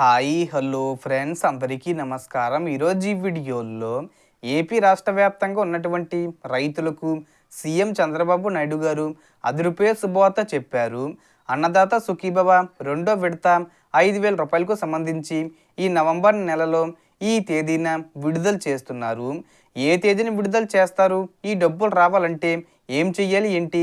Hi hello friends. అందరికీ నమస్కారం. ఈరోజు ఈ వీడియోలో ఏపీ రాష్ట్ర వ్యాప్తంగా ఉన్నటువంటి రైతులకు సీఎం చంద్రబాబు నాయుడు గారు అదురుపే శుభవార్త చెప్పారు. అన్నదాత సుఖీభవ రెండో విడత ఐదు వేల రూపాయలకు సంబంధించి ఈ నవంబర్ నెలలో ఈ తేదీన విడుదల చేస్తున్నారు. ఏ తేదీని విడుదల చేస్తారు? ఈ డబ్బులు రావాలంటే ఏం చెయ్యాలి? ఏంటి?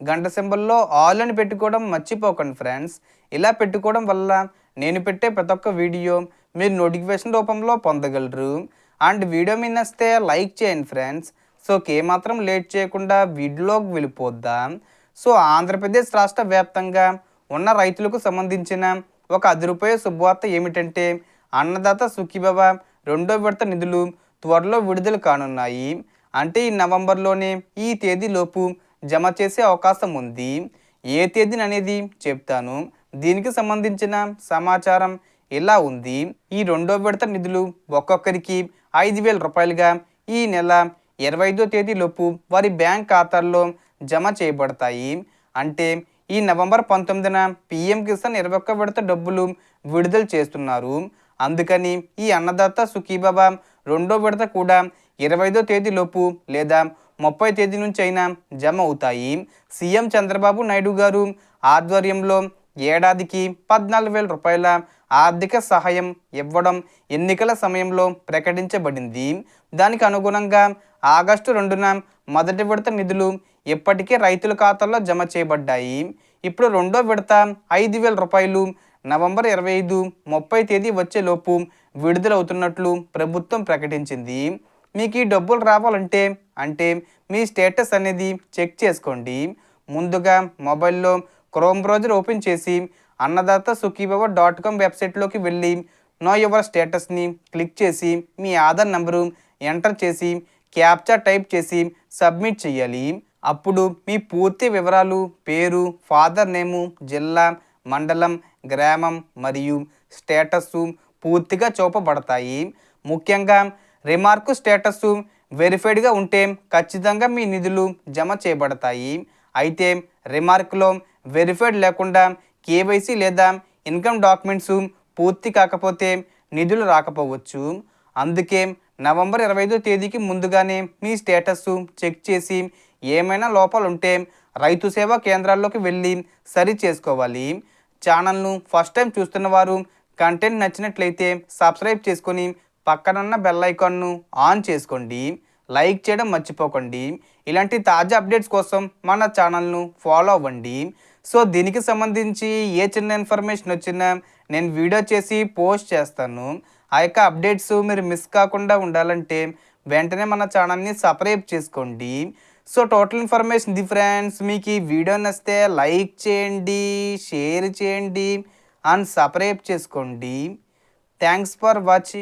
గంట సింబల్లో ఆల్ అని పెట్టుకోవడం మర్చిపోకండి ఫ్రెండ్స్. ఇలా పెట్టుకోవడం వల్ల నేను పెట్టే ప్రతి ఒక్క వీడియో మీరు నోటిఫికేషన్ రూపంలో పొందగలరు. అండ్ వీడియో మీద నస్తే లైక్ చేయండి ఫ్రెండ్స్. సో మాత్రం లేట్ చేయకుండా వీడియోలోకి వెళ్ళిపోద్దాం. సో ఆంధ్రప్రదేశ్ రాష్ట్ర వ్యాప్తంగా ఉన్న రైతులకు సంబంధించిన ఒక అదిరిపోయే శుభవార్త ఏమిటంటే అన్నదాత సుఖీభవ రెండో విడత నిధులు త్వరలో విడుదల కానున్నాయి. అంటే ఈ నవంబర్లోనే ఈ తేదీలోపు జమ చేసే అవకాశం ఉంది. ఏ తేదీని అనేది చెప్తాను. దీనికి సంబంధించిన సమాచారం ఇలా ఉంది? ఈ రెండో విడత నిధులు ఒక్కొక్కరికి ఐదు వేల రూపాయలుగా ఈ నెల ఇరవై ఐదో తేదీలోపు వారి బ్యాంక్ ఖాతాల్లో జమ చేయబడతాయి. అంటే ఈ నవంబర్ పంతొమ్మిదిన పిఎం కిసాన్ ఇరవై ఒక్క విడత డబ్బులు విడుదల చేస్తున్నారు. అందుకని ఈ అన్నదాత సుఖీబాబా రెండో విడత కూడా ఇరవై ఐదో తేదీలోపు లేదా ముప్పై తేదీ నుంచి అయినా జమ అవుతాయి. సీఎం చంద్రబాబు నాయుడు గారు ఆధ్వర్యంలో ఏడాదికి పద్నాలుగు వేల రూపాయల ఆర్థిక సహాయం ఇవ్వడం ఎన్నికల సమయంలో ప్రకటించబడింది. దానికి అనుగుణంగా ఆగస్టు రెండున మొదటి విడత నిధులు ఇప్పటికే రైతుల ఖాతాల్లో జమ చేయబడ్డాయి. ఇప్పుడు రెండో విడత ఐదు వేల రూపాయలు నవంబర్ ఇరవై ఐదు ముప్పై తేదీ వచ్చేలోపు విడుదలవుతున్నట్లు ప్రభుత్వం ప్రకటించింది. మీకు ఈ డబ్బులు రావాలంటే అంటే మీ స్టేటస్ అనేది చెక్ చేసుకోండి. ముందుగా మొబైల్లో క్రోమ్ బ్రౌజర్ ఓపెన్ చేసి అన్నదాత సుఖీభవ డాట్ కామ్ వెబ్సైట్లోకి వెళ్ళి నో యువర్ స్టేటస్ని క్లిక్ చేసి మీ ఆధార్ నెంబరు ఎంటర్ చేసి క్యాప్చా టైప్ చేసి సబ్మిట్ చేయాలి. అప్పుడు మీ పూర్తి వివరాలు పేరు ఫాదర్ నేము జిల్లా మండలం గ్రామం మరియు స్టేటస్ పూర్తిగా చూపబడతాయి. ముఖ్యంగా రిమార్కు స్టేటస్ వెరిఫైడ్గా ఉంటే ఖచ్చితంగా మీ నిధులు జమ చేయబడతాయి. అయితే రిమార్క్లో వెరిఫైడ్ లేకుండా కేవైసీ లేదా ఇన్కమ్ డాక్యుమెంట్స్ పూర్తి కాకపోతే నిధులు రాకపోవచ్చు. అందుకే నవంబర్ ఇరవై ఐదో తేదీకి ముందుగానే మీ స్టేటస్ చెక్ చేసి ఏమైనా లోపాలుంటే రైతు సేవా కేంద్రాల్లోకి వెళ్ళి సరి చేసుకోవాలి. ఛానల్ను ఫస్ట్ టైం చూస్తున్న వారు కంటెంట్ నచ్చినట్లయితే సబ్స్క్రైబ్ చేసుకొని పక్కనున్న బెల్ ఐకాన్ను ఆన్ చేసుకోండి లైక్ చేయడం మర్చిపోకండి. ఇలాంటి తాజా అప్డేట్స్ కోసం మన ఛానల్ను ఫాలో అవ్వండి. సో దీనికి సంబంధించి ఏ చిన్న ఇన్ఫర్మేషన్ వచ్చినా నేను వీడియో చేసి పోస్ట్ చేస్తాను. ఆ యొక్క అప్డేట్స్ మీరు మిస్ కాకుండా ఉండాలంటే వెంటనే మన ఛానల్ని సబ్స్క్రైబ్ చేసుకోండి. సో టోటల్ ఇన్ఫర్మేషన్ ఇది ఫ్రెండ్స్ మీకు ఈ వీడియో నచ్చితే లైక్ చేయండి షేర్ చేయండి అండ్ సబ్స్క్రైబ్ చేసుకోండి. Thanks for watching